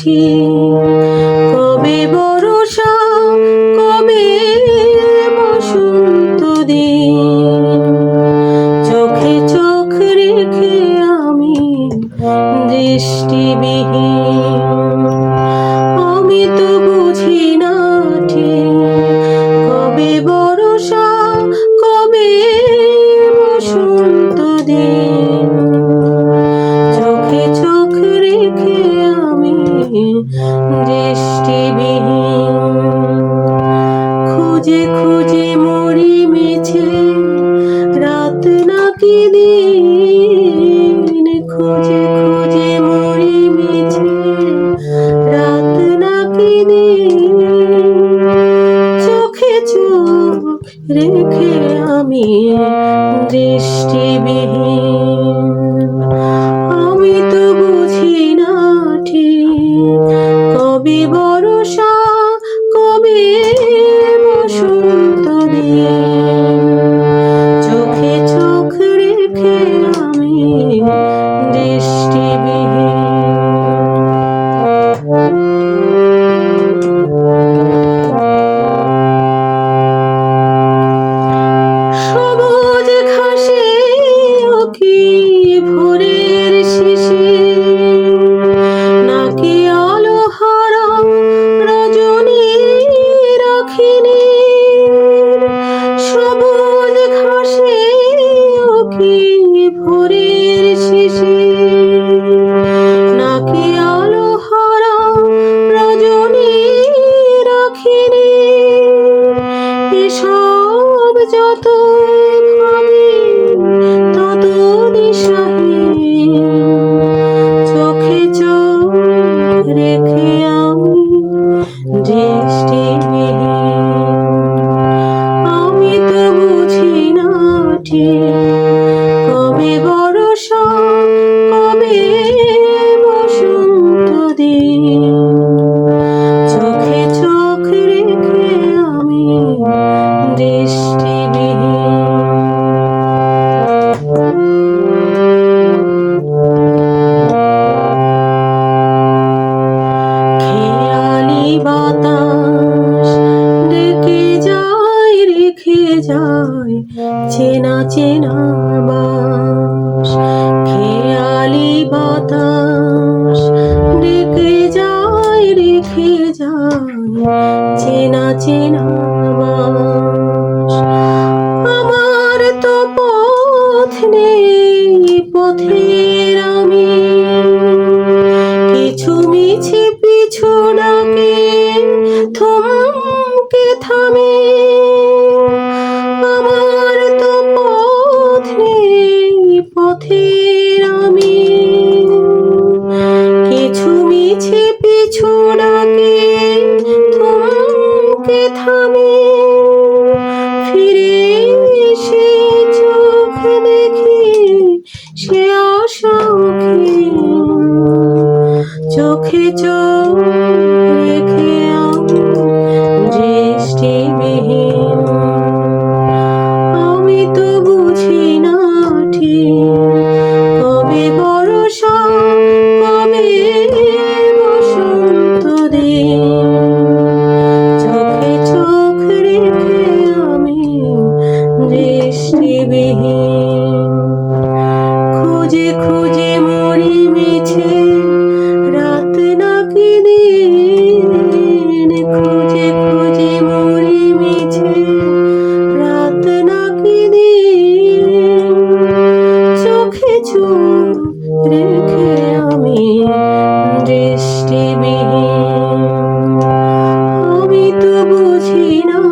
ঠিক কবে বরষা কবে বসন্ত দিন। চোখে চোখ রেখে আমি দৃষ্টিবিহীন। আমি তো দৃষ্টিবিহীন। খুঁজে খুঁজে মরি মিছে, রাত নাকি দিন। খুঁজে খুঁজে মরি মিছে, রাত নাকি দিন। চোখে চোখ রেখে আমি দৃষ্টিবিহীন। ভোরের শিশি নাকি আলো হারা রজনী রাখিনি? এসব যত ভাবি তত দিশাহীন চোখে চোখ রেখে আমি আমি তো বুঝি না ঠিক যায়। চেনা চেনা বাস, খেয়ালি বাতাস ডেকে যায় রেখে যায়। চেনা চেনা বাস, আমার তো পথ নেই, পথের আমি। কিছু মিছে পিছু ডাকে, থমকে থামে। থমকে থামে ফিরে সে চোখ দেখি সে অসুখী। চোখে চোখ রেখে দৃষ্টিবিহীন। সৃষ্টিবিহীন খুঁজে খুঁজে মরি মিছে, রাত নাকি দিন। খুঁজে খুঁজে মরি মিছে, রাত নাকি দিন। চোখে চোখ রেখে আমি দৃষ্টিবিহীন। আমি তো বুঝি না